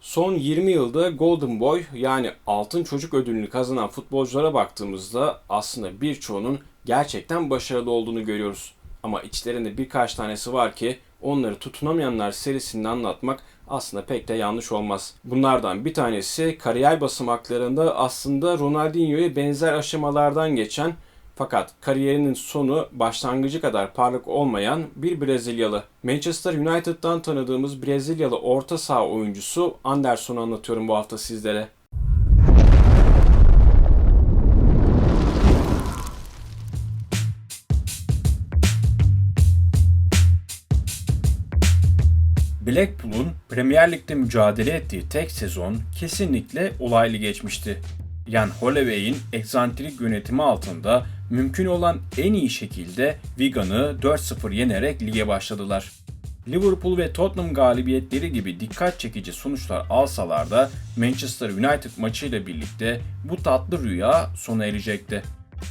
Son 20 yılda Golden Boy yani altın çocuk ödülünü kazanan futbolculara baktığımızda aslında birçoğunun gerçekten başarılı olduğunu görüyoruz. Ama içlerinde birkaç tanesi var ki onları tutunamayanlar serisini anlatmak aslında pek de yanlış olmaz. Bunlardan bir tanesi kariyer basamaklarında aslında Ronaldinho'ya benzer aşamalardan geçen fakat kariyerinin sonu başlangıcı kadar parlak olmayan bir Brezilyalı. Manchester United'dan tanıdığımız Brezilyalı orta saha oyuncusu Anderson'u anlatıyorum bu hafta sizlere. Blackpool'un Premier Lig'de mücadele ettiği tek sezon kesinlikle olaylı geçmişti. Ian Holloway'in egzantrik yönetimi altında mümkün olan en iyi şekilde Wigan'ı 4-0 yenerek lige başladılar. Liverpool ve Tottenham galibiyetleri gibi dikkat çekici sonuçlar alsalar da Manchester United maçıyla birlikte bu tatlı rüya sona erecekti.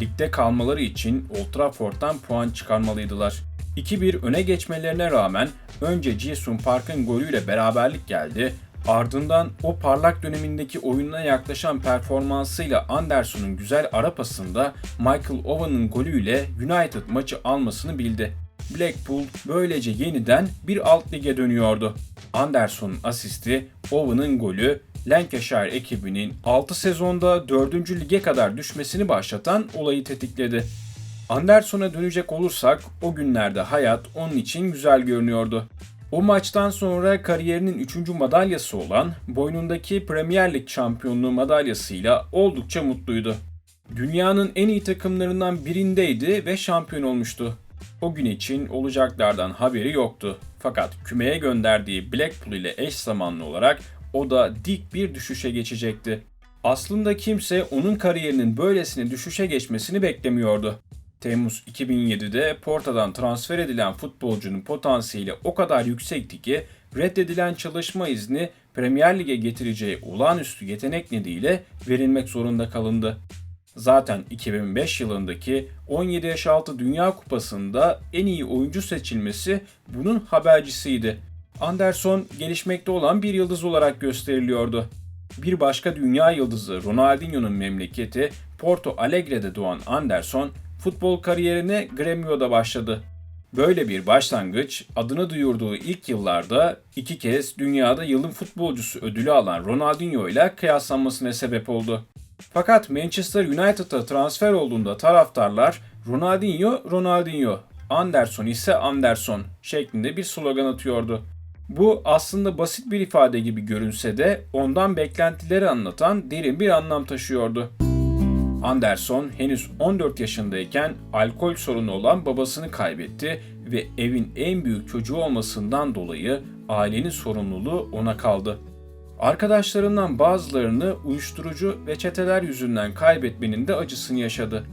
Ligde kalmaları için Old Trafford'dan puan çıkarmalıydılar. 2-1 öne geçmelerine rağmen önce Jason Park'ın golüyle beraberlik geldi Ardından o parlak dönemindeki oyununa yaklaşan performansıyla Anderson'un güzel ara pasında Michael Owen'ın golüyle United maçı almasını bildi. Blackpool böylece yeniden bir alt lige dönüyordu. Anderson'un asisti, Owen'ın golü Lancashire ekibinin 6 sezonda 4. lige kadar düşmesini başlatan olayı tetikledi. Anderson'a dönecek olursak o günlerde hayat onun için güzel görünüyordu. O maçtan sonra kariyerinin 3. madalyası olan boynundaki Premier Lig şampiyonluğu madalyasıyla oldukça mutluydu. Dünyanın en iyi takımlarından birindeydi ve şampiyon olmuştu. O gün için olacaklardan haberi yoktu. Fakat kümeye gönderdiği Blackpool ile eş zamanlı olarak o da dik bir düşüşe geçecekti. Aslında kimse onun kariyerinin böylesine düşüşe geçmesini beklemiyordu. Temmuz 2007'de Porto'dan transfer edilen futbolcunun potansiyeli o kadar yüksekti ki reddedilen çalışma izni Premier Lig'e getireceği olağanüstü yetenek nedeniyle verilmek zorunda kalındı. Zaten 2005 yılındaki 17 yaş altı Dünya Kupası'nda en iyi oyuncu seçilmesi bunun habercisiydi. Anderson gelişmekte olan bir yıldız olarak gösteriliyordu. Bir başka dünya yıldızı Ronaldinho'nun memleketi Porto Alegre'de doğan Anderson futbol kariyerine Gremio'da başladı. Böyle bir başlangıç adını duyurduğu ilk yıllarda iki kez dünyada yılın futbolcusu ödülü alan Ronaldinho ile kıyaslanmasına sebep oldu. Fakat Manchester United'a transfer olduğunda taraftarlar Ronaldinho, Ronaldinho, Anderson ise Anderson şeklinde bir slogan atıyordu. Bu aslında basit bir ifade gibi görünse de ondan beklentileri anlatan derin bir anlam taşıyordu. Anderson henüz 14 yaşındayken alkol sorunu olan babasını kaybetti ve evin en büyük çocuğu olmasından dolayı ailenin sorumluluğu ona kaldı. Arkadaşlarından bazılarını uyuşturucu ve çeteler yüzünden kaybetmenin de acısını yaşadı.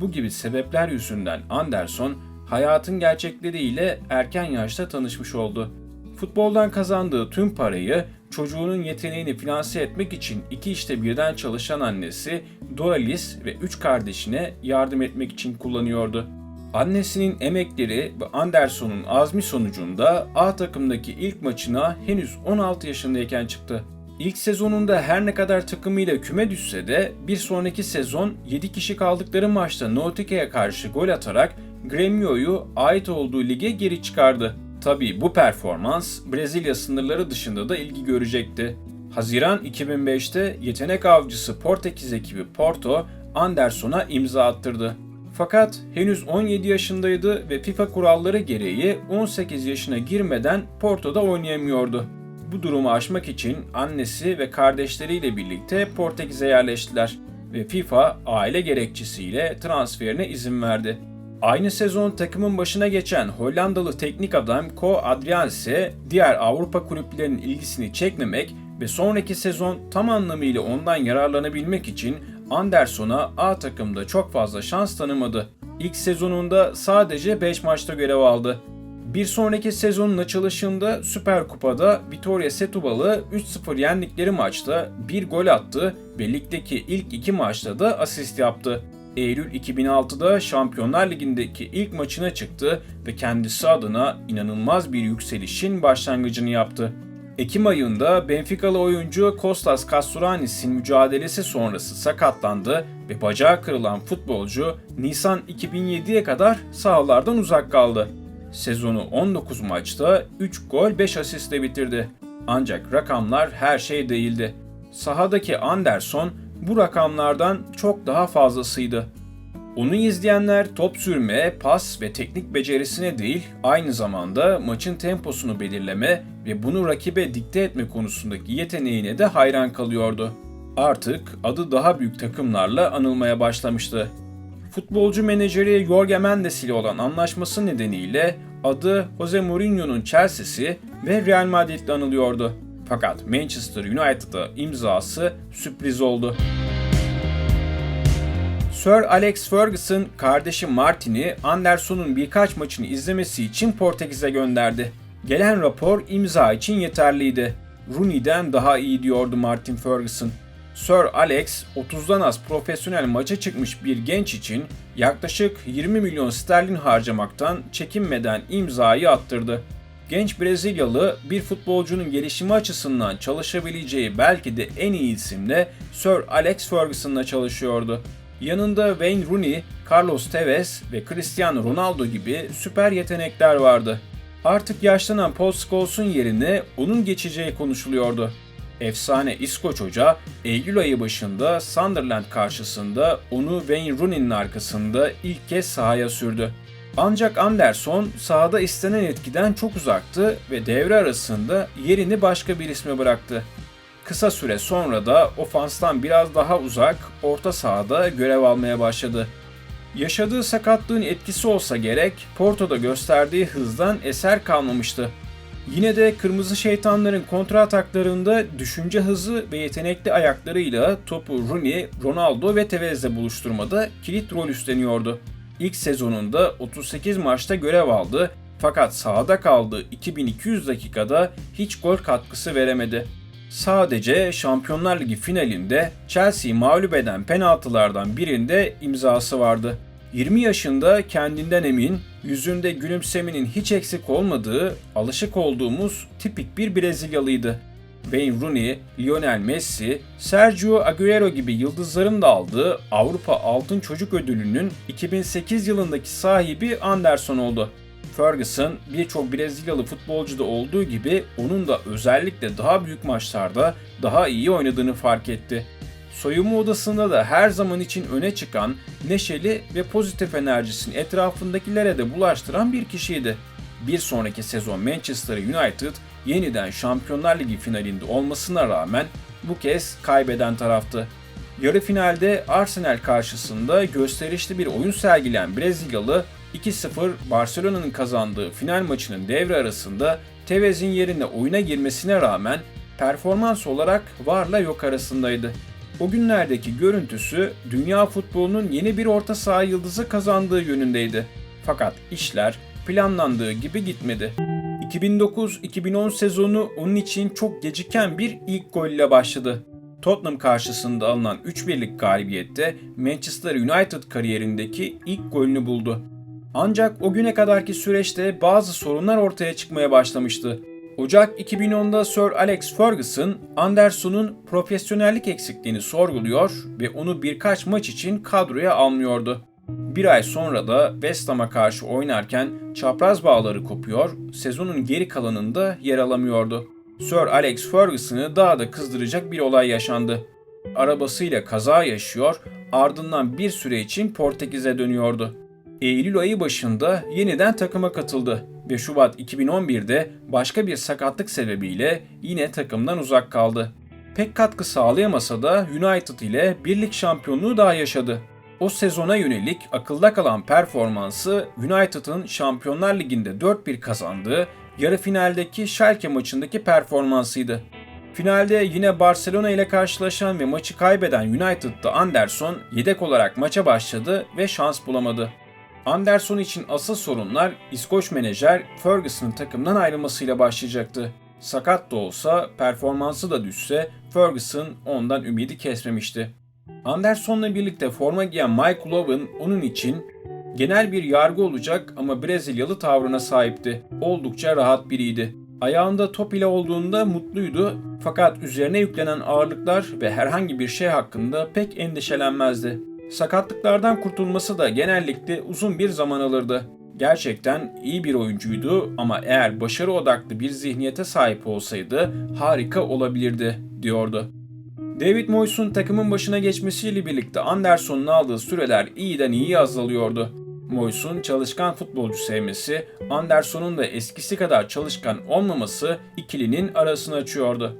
Bu gibi sebepler yüzünden Anderson hayatın gerçekleriyle erken yaşta tanışmış oldu. Futboldan kazandığı tüm parayı çocuğunun yeteneğini finanse etmek için iki işte birden çalışan annesi Doralis ve üç kardeşine yardım etmek için kullanıyordu. Annesinin emekleri ve Anderson'un azmi sonucunda A takımdaki ilk maçına henüz 16 yaşındayken çıktı. İlk sezonunda her ne kadar takımıyla küme düşse de bir sonraki sezon 7 kişi kaldıkları maçta Nautica'ya karşı gol atarak Gremio'yu ait olduğu lige geri çıkardı. Tabii bu performans Brezilya sınırları dışında da ilgi görecekti. Haziran 2005'te yetenek avcısı Portekiz ekibi Porto, Anderson'a imza attırdı. Fakat henüz 17 yaşındaydı ve FIFA kuralları gereği 18 yaşına girmeden Porto'da oynayamıyordu. Bu durumu aşmak için annesi ve kardeşleriyle birlikte Portekiz'e yerleştiler ve FIFA aile gerekçesiyle transferine izin verdi. Aynı sezon takımın başına geçen Hollandalı teknik adam Ko Adriaan ise diğer Avrupa kulüplerinin ilgisini çekmemek ve sonraki sezon tam anlamıyla ondan yararlanabilmek için Anderson'a A takımda çok fazla şans tanımadı. İlk sezonunda sadece 5 maçta görev aldı. Bir sonraki sezonun açılışında Süper Kupa'da Vitória Setúbal'ı 3-0 yendikleri maçta bir gol attı ve ligdeki ilk iki maçta da asist yaptı. Eylül 2006'da Şampiyonlar Ligi'ndeki ilk maçına çıktı ve kendisi adına inanılmaz bir yükselişin başlangıcını yaptı. Ekim ayında Benficalı oyuncu Kostas Kastouranis'in mücadelesi sonrası sakatlandı ve bacağı kırılan futbolcu Nisan 2007'ye kadar sahalardan uzak kaldı. Sezonu 19 maçta 3 gol 5 asistle bitirdi. Ancak rakamlar her şey değildi. Sahadaki Anderson bu rakamlardan çok daha fazlasıydı. Onu izleyenler top sürme, pas ve teknik becerisine değil, aynı zamanda maçın temposunu belirleme ve bunu rakibe dikte etme konusundaki yeteneğine de hayran kalıyordu. Artık adı daha büyük takımlarla anılmaya başlamıştı. Futbolcu menajeri Jorge Mendes ile olan anlaşması nedeniyle adı Jose Mourinho'nun Chelsea'si ve Real Madrid'le anılıyordu. Fakat Manchester United'a imzası sürpriz oldu. Sir Alex Ferguson kardeşi Martin'i Anderson'un birkaç maçını izlemesi için Portekiz'e gönderdi. Gelen rapor imza için yeterliydi. Rooney'den daha iyi diyordu Martin Ferguson. Sir Alex 30'dan az profesyonel maça çıkmış bir genç için yaklaşık 20 milyon sterlin harcamaktan çekinmeden imzayı attırdı. Genç Brezilyalı bir futbolcunun gelişimi açısından çalışabileceği belki de en iyi isimle Sir Alex Ferguson'la çalışıyordu. Yanında Wayne Rooney, Carlos Tevez ve Cristiano Ronaldo gibi süper yetenekler vardı. Artık yaşlanan Paul Scholes'un yerine onun geçeceği konuşuluyordu. Efsane İskoç Hoca Eylül ayı başında Sunderland karşısında onu Wayne Rooney'nin arkasında ilk kez sahaya sürdü. Ancak Anderson sahada istenen etkiden çok uzaktı ve devre arasında yerini başka bir isme bıraktı. Kısa süre sonra da ofanstan biraz daha uzak orta sahada görev almaya başladı. Yaşadığı sakatlığın etkisi olsa gerek Porto'da gösterdiği hızdan eser kalmamıştı. Yine de Kırmızı Şeytanların kontra ataklarında düşünce hızı ve yetenekli ayaklarıyla topu Rooney, Ronaldo ve Tevez'le buluşturmada kilit rol üstleniyordu. İlk sezonunda 38 maçta görev aldı fakat sahada kaldığı 2200 dakikada hiç gol katkısı veremedi. Sadece Şampiyonlar Ligi finalinde Chelsea'yi mağlup eden penaltılardan birinde imzası vardı. 20 yaşında kendinden emin, yüzünde gülümsemenin hiç eksik olmadığı, alışık olduğumuz tipik bir Brezilyalıydı. Wayne Rooney, Lionel Messi, Sergio Aguero gibi yıldızların da aldığı Avrupa Altın Çocuk Ödülü'nün 2008 yılındaki sahibi Anderson oldu. Ferguson birçok Brezilyalı futbolcuda olduğu gibi onun da özellikle daha büyük maçlarda daha iyi oynadığını fark etti. Soyunma odasında da her zaman için öne çıkan, neşeli ve pozitif enerjisini etrafındakilere de bulaştıran bir kişiydi. Bir sonraki sezon Manchester United yeniden Şampiyonlar Ligi finalinde olmasına rağmen bu kez kaybeden taraftı. Yarı finalde Arsenal karşısında gösterişli bir oyun sergilen Brezilyalı 2-0 Barcelona'nın kazandığı final maçının devre arasında Tevez'in yerine oyuna girmesine rağmen performans olarak varla yok arasındaydı. O günlerdeki görüntüsü dünya futbolunun yeni bir orta saha yıldızı kazandığı yönündeydi. Fakat işler planlandığı gibi gitmedi. 2009-2010 sezonu onun için çok geciken bir ilk golle başladı. Tottenham karşısında alınan 3-1'lik galibiyette Manchester United kariyerindeki ilk golünü buldu. Ancak o güne kadarki süreçte bazı sorunlar ortaya çıkmaya başlamıştı. Ocak 2010'da Sir Alex Ferguson, Anderson'un profesyonellik eksikliğini sorguluyor ve onu birkaç maç için kadroya almıyordu. Bir ay sonra da West Ham'a karşı oynarken çapraz bağları kopuyor, sezonun geri kalanında yer alamıyordu. Sir Alex Ferguson'ı daha da kızdıracak bir olay yaşandı. Arabasıyla kaza yaşıyor, ardından bir süre için Portekiz'e dönüyordu. Eylül ayı başında yeniden takıma katıldı ve Şubat 2011'de başka bir sakatlık sebebiyle yine takımdan uzak kaldı. Pek katkı sağlayamasa da United ile birlik şampiyonluğu daha yaşadı. O sezona yönelik akılda kalan performansı United'ın Şampiyonlar Ligi'nde 4-1 kazandığı yarı finaldeki Schalke maçındaki performansıydı. Finalde yine Barcelona ile karşılaşan ve maçı kaybeden United'da Anderson yedek olarak maça başladı ve şans bulamadı. Anderson için asıl sorunlar İskoç menajer Ferguson'ın takımdan ayrılmasıyla başlayacaktı. Sakat da olsa, performansı da düşse Ferguson ondan ümidi kesmemişti. Anderson'la birlikte forma giyen Mike Lowen onun için genel bir yargı olacak ama Brezilyalı tavrına sahipti. Oldukça rahat biriydi. Ayağında top ile olduğunda mutluydu fakat üzerine yüklenen ağırlıklar ve herhangi bir şey hakkında pek endişelenmezdi. Sakatlıklardan kurtulması da genellikle uzun bir zaman alırdı. Gerçekten iyi bir oyuncuydu ama eğer başarı odaklı bir zihniyete sahip olsaydı harika olabilirdi, diyordu. David Moyes'un takımın başına geçmesiyle birlikte Anderson'un aldığı süreler iyiden iyi azalıyordu. Moyes'un çalışkan futbolcu sevmesi, Anderson'un da eskisi kadar çalışkan olmaması ikilinin arasını açıyordu.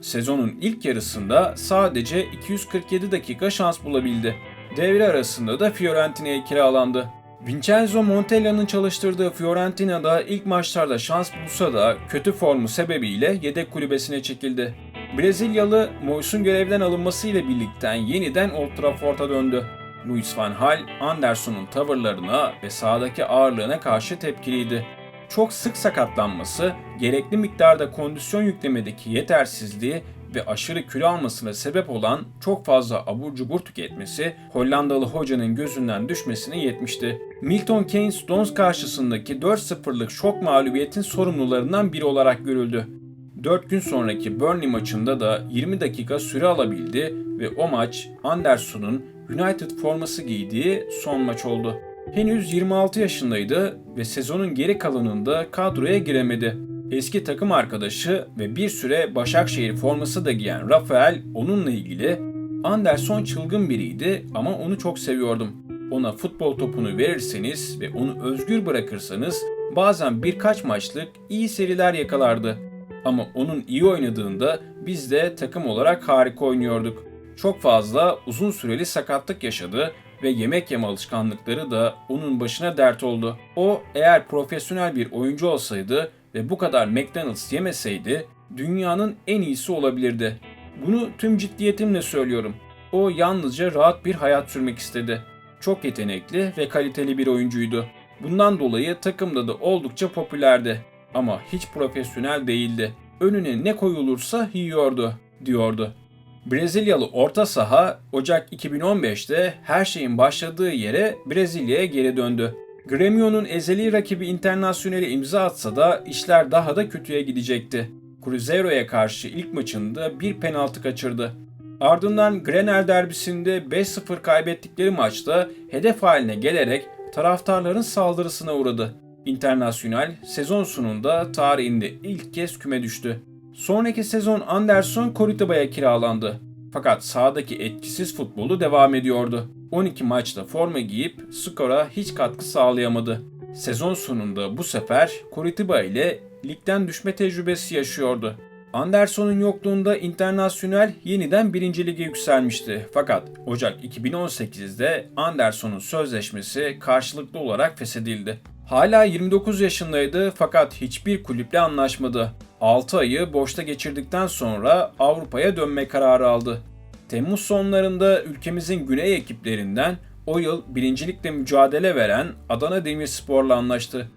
Sezonun ilk yarısında sadece 247 dakika şans bulabildi. Devre arasında da Fiorentina'ya kiralandı. Vincenzo Montella'nın çalıştırdığı Fiorentina'da ilk maçlarda şans bulsa da kötü formu sebebiyle yedek kulübesine çekildi. Brezilyalı Moyes'un görevden alınmasıyla birlikte yeniden Old Trafford'a döndü. Luis van Hal, Anderson'un tavırlarına ve sahadaki ağırlığına karşı tepkiliydi. Çok sık sakatlanması, gerekli miktarda kondisyon yüklemedeki yetersizliği ve aşırı kilo almasına sebep olan çok fazla abur cubur tüketmesi Hollandalı hocanın gözünden düşmesine yetmişti. Milton Keynes Dons karşısındaki 4-0'lık şok mağlubiyetin sorumlularından biri olarak görüldü. 4 gün sonraki Burnley maçında da 20 dakika süre alabildi ve o maç Anderson'un United forması giydiği son maç oldu. Henüz 26 yaşındaydı ve sezonun geri kalanında kadroya giremedi. Eski takım arkadaşı ve bir süre Başakşehir forması da giyen Rafael onunla ilgili Anderson çılgın biriydi ama onu çok seviyordum. Ona futbol topunu verirseniz ve onu özgür bırakırsanız bazen birkaç maçlık iyi seriler yakalardı. Ama onun iyi oynadığında biz de takım olarak harika oynuyorduk. Çok fazla uzun süreli sakatlık yaşadı ve yemek yeme alışkanlıkları da onun başına dert oldu. O eğer profesyonel bir oyuncu olsaydı ve bu kadar McDonald's yemeseydi dünyanın en iyisi olabilirdi. Bunu tüm ciddiyetimle söylüyorum. O yalnızca rahat bir hayat sürmek istedi. Çok yetenekli ve kaliteli bir oyuncuydu. Bundan dolayı takımda da oldukça popülerdi. Ama hiç profesyonel değildi. Önüne ne koyulursa yiyordu, diyordu. Brezilyalı orta saha Ocak 2015'te her şeyin başladığı yere Brezilya'ya geri döndü. Gremio'nun ezeli rakibi Internazionale imza atsa da işler daha da kötüye gidecekti. Cruzeiro'ya karşı ilk maçında bir penaltı kaçırdı. Ardından Grenel derbisinde 5-0 kaybettikleri maçta hedef haline gelerek taraftarların saldırısına uğradı. Internasyonal sezon sonunda tarihinde ilk kez küme düştü. Sonraki sezon Anderson Coritiba'a kiralandı. Fakat sahadaki etkisiz futbolu devam ediyordu. 12 maçta forma giyip skora hiç katkı sağlayamadı. Sezon sonunda bu sefer Coritiba ile ligden düşme tecrübesi yaşıyordu. Anderson'un yokluğunda Internasyonel yeniden 1. lige yükselmişti. Fakat Ocak 2018'de Anderson'un sözleşmesi karşılıklı olarak feshedildi. Hala 29 yaşındaydı fakat hiçbir kulüple anlaşmadı. 6 ayı boşta geçirdikten sonra Avrupa'ya dönme kararı aldı. Temmuz sonlarında ülkemizin güney ekiplerinden o yıl birincilikle mücadele veren Adana Demirspor'la anlaştı.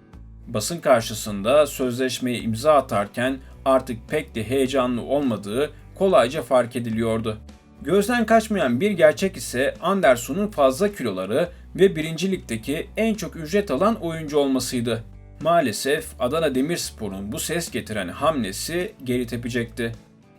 Basın karşısında sözleşmeyi imza atarken artık pek de heyecanlı olmadığı kolayca fark ediliyordu. Gözden kaçmayan bir gerçek ise Anderson'un fazla kiloları ve birincilikteki en çok ücret alan oyuncu olmasıydı. Maalesef Adana Demirspor'un bu ses getiren hamlesi geri tepecekti.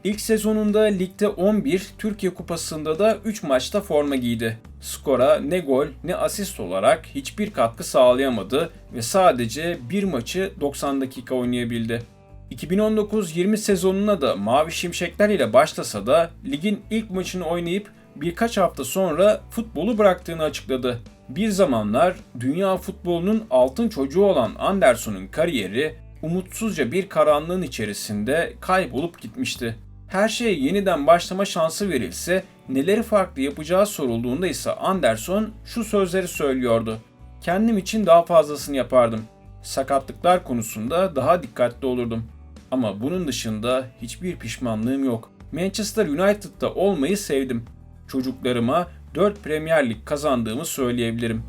İlk sezonunda ligde 11, Türkiye Kupası'nda da 3 maçta forma giydi. Skora ne gol ne asist olarak hiçbir katkı sağlayamadı ve sadece bir maçı 90 dakika oynayabildi. 2019-20 sezonuna da Mavi Şimşekler ile başlasa da ligin ilk maçını oynayıp birkaç hafta sonra futbolu bıraktığını açıkladı. Bir zamanlar dünya futbolunun altın çocuğu olan Anderson'un kariyeri umutsuzca bir karanlığın içerisinde kaybolup gitmişti. Her şeye yeniden başlama şansı verilse neleri farklı yapacağı sorulduğunda ise Anderson şu sözleri söylüyordu. Kendim için daha fazlasını yapardım. Sakatlıklar konusunda daha dikkatli olurdum. Ama bunun dışında hiçbir pişmanlığım yok. Manchester United'da olmayı sevdim. Çocuklarıma 4 Premier Lig kazandığımı söyleyebilirim.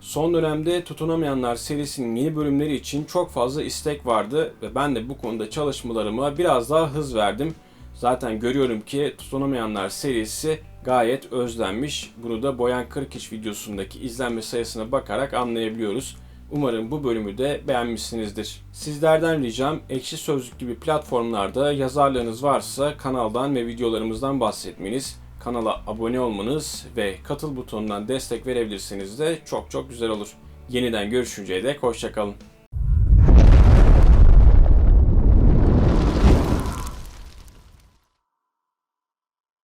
Son dönemde Tutunamayanlar serisinin yeni bölümleri için çok fazla istek vardı ve ben de bu konuda çalışmalarıma biraz daha hız verdim. Zaten görüyorum ki tutunamayanlar serisi gayet özlenmiş. Bunu da Boyan Kırkiç videosundaki izlenme sayısına bakarak anlayabiliyoruz. Umarım bu bölümü de beğenmişsinizdir. Sizlerden ricam Ekşi Sözlük gibi platformlarda yazarlarınız varsa kanaldan ve videolarımızdan bahsetmeniz, kanala abone olmanız ve katıl butonundan destek verebilirseniz de çok çok güzel olur. Yeniden görüşünceye dek hoşçakalın.